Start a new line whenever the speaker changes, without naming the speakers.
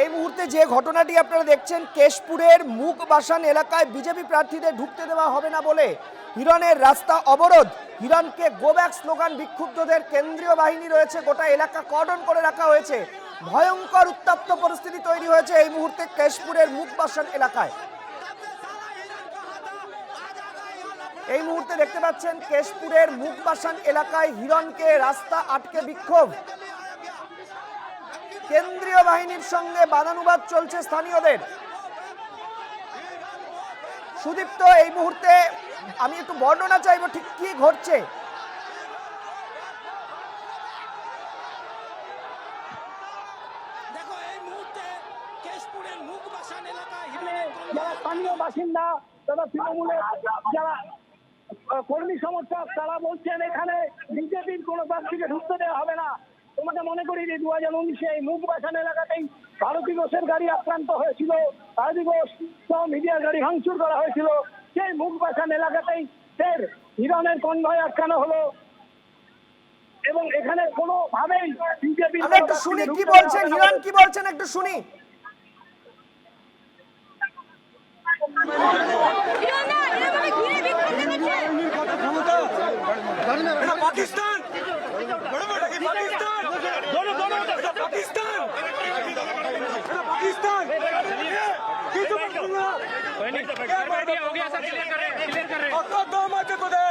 এই মুহূর্তে যে ঘটনাটি আপনারা দেখছেন, কেশপুরের মুখ বাসান এলাকায় বিজেপি প্রার্থীদের ঢুকতে দেওয়া হবে না বলে হিরণের রাস্তা অবরোধ। হিরণকে গোব্যাক স্লোগান বিক্ষুব্ধদের কেন্দ্রীয় বাহিনী রয়েছে, গোটা এলাকা কর্ডন করে রাখা হয়েছে। ভয়ঙ্কর উত্তপ্ত পরিস্থিতি তৈরি হয়েছে এই মুহূর্তে কেশপুরের মুখ বাসান এলাকায়। এই মুহূর্তে দেখতে পাচ্ছেন, কেশপুরের মুখবাসান এলাকায় হিরণকে রাস্তা আটকে বিক্ষোভ। কেন্দ্রীয় বাহিনীর সঙ্গে বাদানুবাদ চলছে স্থানীয়দের। সুদীপ্ত এই মুহূর্তে আমি একটু বর্ণনা চাইব ঠিক কি ঘটছে।
দেখো এই মুহূর্তে কেশপুরের মুখ বাসান এলাকায়
এখানে
হিরণের
যারা স্থানীয় বাসিন্দা তারা তৃণমূলের যারা কর্মী সমর্থক তারা বলছেন এখানে বিজেপির কোনো প্রার্থীকে ঢুকতে দেওয়া হবে না। তোমাকে মনে করি যে দু হাজার উনিশে এই মুখ বাসান এলাকাতেই ভারতী ঘোষের গাড়ি আক্রান্ত হয়েছিল। ভারতী ঘোষ মিডিয়ার গাড়ি ভাঙচুর করা হয়েছিল। সেই মুখ বাসান এলাকাতেই ফের হিরণের কনভয় আটকানো হলো। এবং এখানে কোনোভাবেই বিজেপি
একটু শুনি কি বলছেন? হিরণ কি বলছেন? একটু শুনি।
পাকিস্তান! বড় বড় পাকিস্তান? পাকিস্তান এটা পাকিস্তান কিছু বলছো না
हो गया सर क्लियर करें क्लियर करें
কত দম আছে তোদের আবে